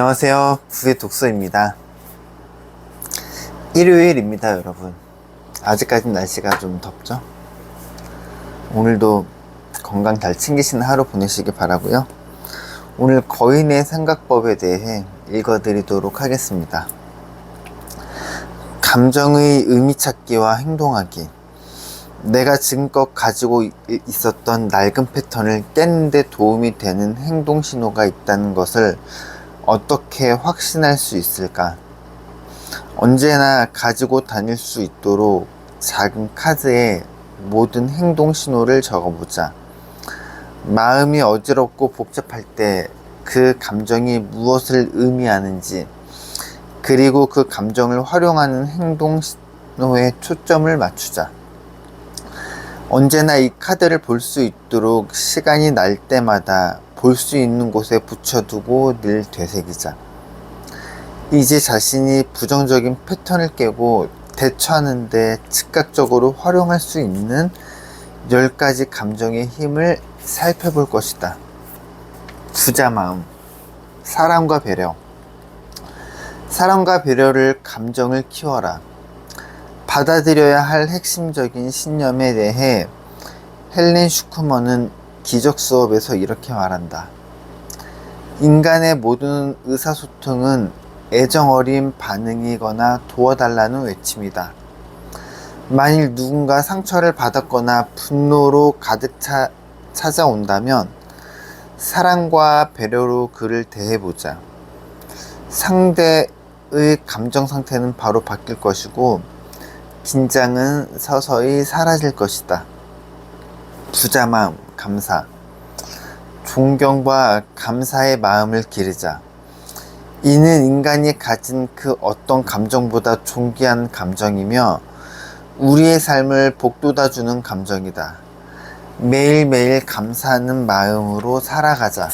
안녕하세요. 부의 독서입니다. 일요일입니다, 여러분. 아직까지 날씨가 좀 덥죠? 오늘도 건강 잘 챙기시는 하루 보내시기 바라고요. 오늘 거인의 생각법에 대해 읽어드리도록 하겠습니다. 감정의 의미 찾기와 행동하기. 내가 지금껏 가지고 이- 있었던 낡은 패턴을 깨는데 도움이 되는 행동 신호가 있다는 것을 어떻게 확신할 수 있을까? 언제나 가지고 다닐 수 있도록 작은 카드에 모든 행동 신호를 적어보자. 마음이 어지럽고 복잡할 때 그 감정이 무엇을 의미하는지, 그리고 그 감정을 활용하는 행동 신호에 초점을 맞추자. 언제나 이 카드를 볼 수 있도록 시간이 날 때마다 볼 수 있는 곳에 붙여두고 늘 되새기자. 이제 자신이 부정적인 패턴을 깨고 대처하는데 즉각적으로 활용할 수 있는 10가지 감정의 힘을 살펴볼 것이다. 부자 마음, 사랑과 배려. 사랑과 배려를 감정을 키워라. 받아들여야 할 핵심적인 신념에 대해 헬렌 슈크먼은 기적 수업에서 이렇게 말한다. 인간의 모든 의사소통은 애정 어린 반응이거나 도와달라는 외침이다. 만일 누군가 상처를 받았거나 분노로 가득 차, 찾아온다면 사랑과 배려로 그를 대해보자. 상대의 감정 상태는 바로 바뀔 것이고 긴장은 서서히 사라질 것이다. 부자 마음, 감사. 존경과 감사의 마음을 기르자. 이는 인간이 가진 그 어떤 감정보다 존귀한 감정이며 우리의 삶을 복돋아 주는 감정이다. 매일매일 감사하는 마음으로 살아가자.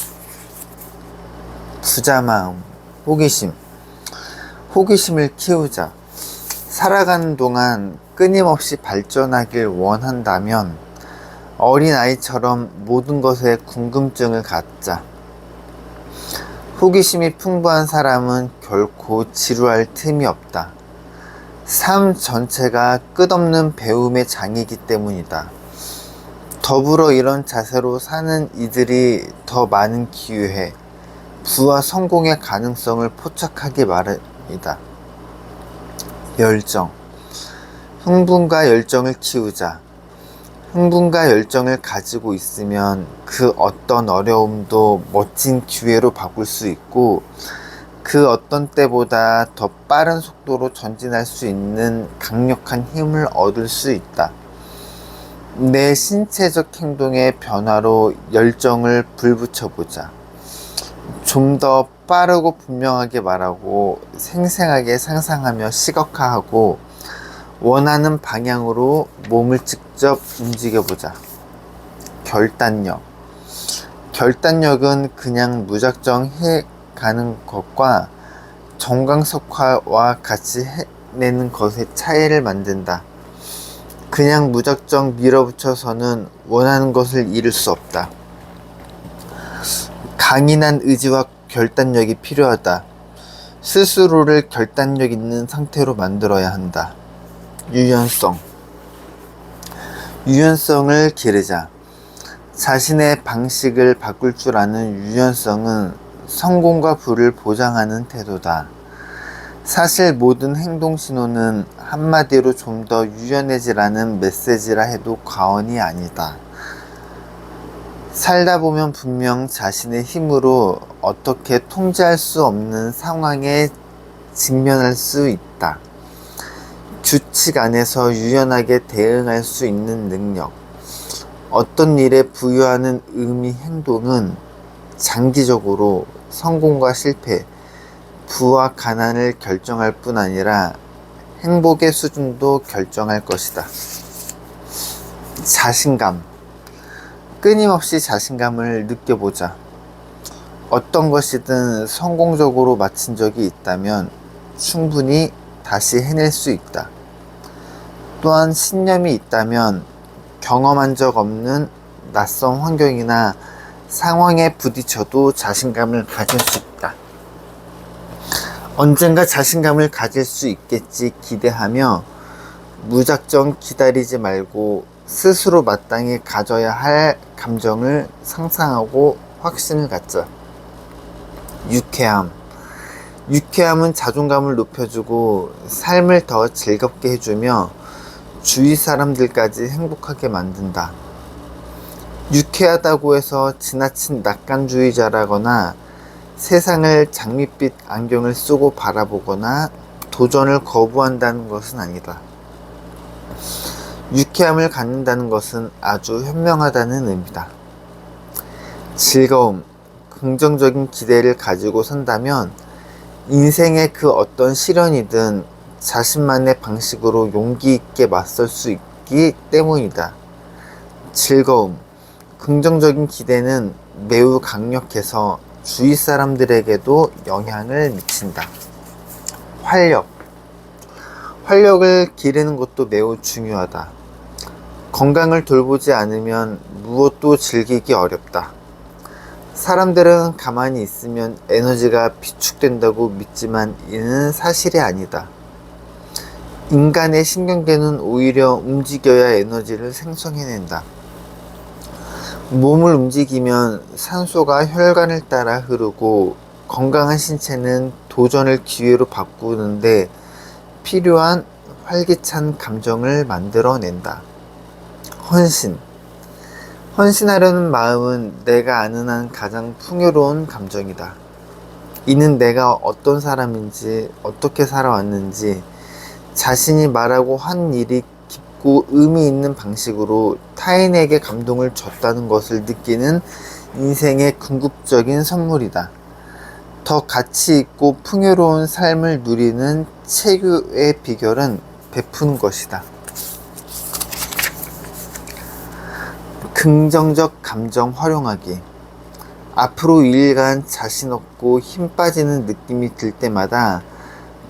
부자 마음, 호기심. 호기심을 키우자. 살아가는 동안 끊임없이 발전하길 원한다면 어린아이처럼 모든 것에 궁금증을 갖자. 호기심이 풍부한 사람은 결코 지루할 틈이 없다. 삶 전체가 끝없는 배움의 장이기 때문이다. 더불어 이런 자세로 사는 이들이 더 많은 기회, 부와 성공의 가능성을 포착하기 마련이다. 열정. 흥분과 열정을 키우자. 흥분과 열정을 가지고 있으면 그 어떤 어려움도 멋진 기회로 바꿀 수 있고 그 어떤 때보다 더 빠른 속도로 전진할 수 있는 강력한 힘을 얻을 수 있다. 내 신체적 행동의 변화로 열정을 불붙여보자. 좀 더 빠르고 분명하게 말하고 생생하게 상상하며 시각화하고 원하는 방향으로 몸을 직접 움직여보자. 결단력. 결단력은 그냥 무작정 해 가는 것과 정강석화와 같이 해내는 것의 차이를 만든다. 그냥 무작정 밀어붙여서는 원하는 것을 이룰 수 없다. 강인한 의지와 결단력이 필요하다. 스스로를 결단력 있는 상태로 만들어야 한다. 유연성. 유연성을 기르자. 자신의 방식을 바꿀 줄 아는 유연성은 성공과 부를 보장하는 태도다. 사실 모든 행동 신호는 한마디로 좀 더 유연해지라는 메시지라 해도 과언이 아니다. 살다 보면 분명 자신의 힘으로 어떻게 통제할 수 없는 상황에 직면할 수 있다. 규칙 안에서 유연하게 대응할 수 있는 능력. 어떤 일에 부여하는 의미 행동은 장기적으로 성공과 실패, 부와 가난을 결정할 뿐 아니라 행복의 수준도 결정할 것이다. 자신감. 끊임없이 자신감을 느껴보자. 어떤 것이든 성공적으로 마친 적이 있다면 충분히 다시 해낼 수 있다. 또한 신념이 있다면 경험한 적 없는 낯선 환경이나 상황에 부딪혀도 자신감을 가질 수 있다. 언젠가 자신감을 가질 수 있겠지 기대하며 무작정 기다리지 말고 스스로 마땅히 가져야 할 감정을 상상하고 확신을 갖자. 유쾌함. 유쾌함은 자존감을 높여주고 삶을 더 즐겁게 해주며 주위 사람들까지 행복하게 만든다. 유쾌하다고 해서 지나친 낙관주의자라거나 세상을 장밋빛 안경을 쓰고 바라보거나 도전을 거부한다는 것은 아니다. 유쾌함을 갖는다는 것은 아주 현명하다는 의미다. 즐거움, 긍정적인 기대를 가지고 산다면 인생의 그 어떤 시련이든 자신만의 방식으로 용기 있게 맞설 수 있기 때문이다. 즐거움, 긍정적인 기대는 매우 강력해서 주위 사람들에게도 영향을 미친다. 활력. 활력을 기르는 것도 매우 중요하다. 건강을 돌보지 않으면 무엇도 즐기기 어렵다. 사람들은 가만히 있으면 에너지가 비축된다고 믿지만 이는 사실이 아니다. 인간의 신경계는 오히려 움직여야 에너지를 생성해낸다. 몸을 움직이면 산소가 혈관을 따라 흐르고 건강한 신체는 도전을 기회로 바꾸는데 필요한 활기찬 감정을 만들어낸다. 헌신. 헌신하려는 마음은 내가 아는 한 가장 풍요로운 감정이다. 이는 내가 어떤 사람인지, 어떻게 살아왔는지, 자신이 말하고 한 일이 깊고 의미 있는 방식으로 타인에게 감동을 줬다는 것을 느끼는 인생의 궁극적인 선물이다. 더 가치 있고 풍요로운 삶을 누리는 체교의 비결은 베푸는 것이다. 긍정적 감정 활용하기. 앞으로 2일간 자신 없고 힘 빠지는 느낌이 들 때마다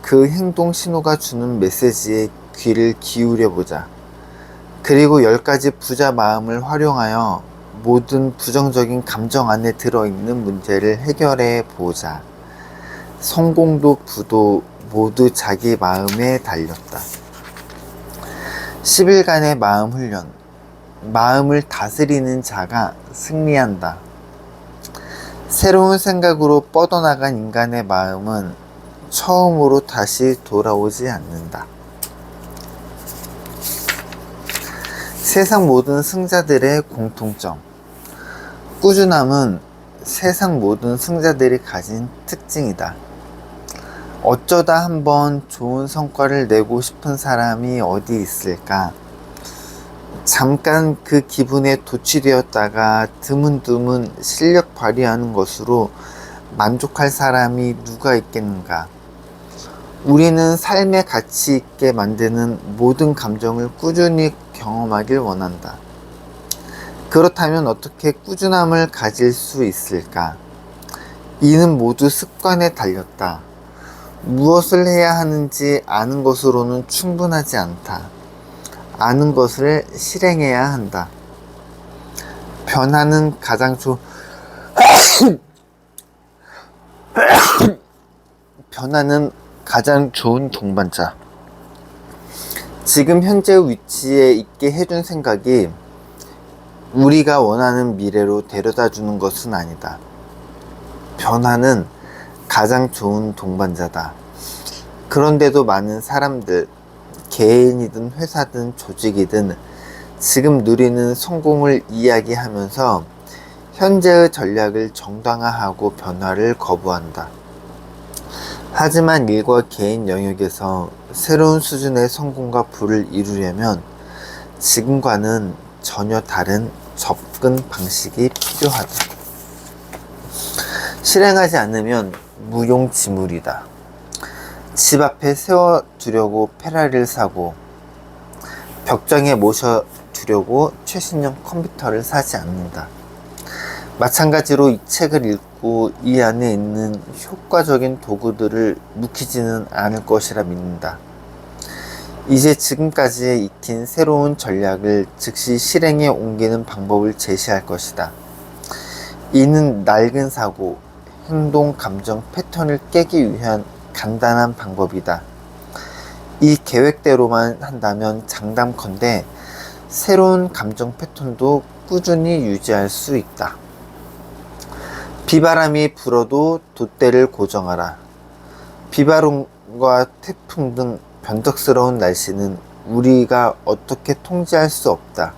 그 행동 신호가 주는 메시지에 귀를 기울여 보자. 그리고 10가지 부자 마음을 활용하여 모든 부정적인 감정 안에 들어있는 문제를 해결해 보자. 성공도 부도 모두 자기 마음에 달렸다. 10일간의 마음 훈련. 마음을 다스리는 자가 승리한다. 새로운 생각으로 뻗어나간 인간의 마음은 처음으로 다시 돌아오지 않는다. 세상 모든 승자들의 공통점. 꾸준함은 세상 모든 승자들이 가진 특징이다. 어쩌다 한번 좋은 성과를 내고 싶은 사람이 어디 있을까? 잠깐 그 기분에 도취되었다가 드문드문 실력 발휘하는 것으로 만족할 사람이 누가 있겠는가? 우리는 삶의 가치 있게 만드는 모든 감정을 꾸준히 경험하길 원한다. 그렇다면 어떻게 꾸준함을 가질 수 있을까? 이는 모두 습관에 달렸다. 무엇을 해야 하는지 아는 것으로는 충분하지 않다. 아는 것을 실행해야 한다. 변화는 가장 좋 변화는 가장 좋은 동반자. 지금 현재 위치에 있게 해준 생각이 우리가 원하는 미래로 데려다 주는 것은 아니다. 변화는 가장 좋은 동반자다. 그런데도 많은 사람들, 개인이든 회사든 조직이든 지금 누리는 성공을 이야기하면서 현재의 전략을 정당화하고 변화를 거부한다. 하지만 일과 개인 영역에서 새로운 수준의 성공과 부를 이루려면 지금과는 전혀 다른 접근 방식이 필요하다. 실행하지 않으면 무용지물이다. 집 앞에 세워두려고 페라리를 사고 벽장에 모셔두려고 최신형 컴퓨터를 사지 않는다. 마찬가지로 이 책을 읽 고 이 안에 있는 효과적인 도구들을 묵히지는 않을 것이라 믿는다. 이제 지금까지 익힌 새로운 전략을 즉시 실행에 옮기는 방법을 제시할 것이다. 이는 낡은 사고, 행동, 감정 패턴을 깨기 위한 간단한 방법이다. 이 계획대로만 한다면 장담컨대 새로운 감정 패턴도 꾸준히 유지할 수 있다. 비바람이 불어도 돛대를 고정하라. 비바람과 태풍 등 변덕스러운 날씨는 우리가 어떻게 통제할 수 없다.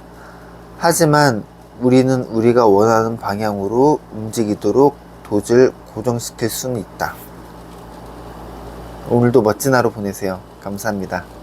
하지만 우리는 우리가 원하는 방향으로 움직이도록 돛을 고정시킬 수는 있다. 오늘도 멋진 하루 보내세요. 감사합니다.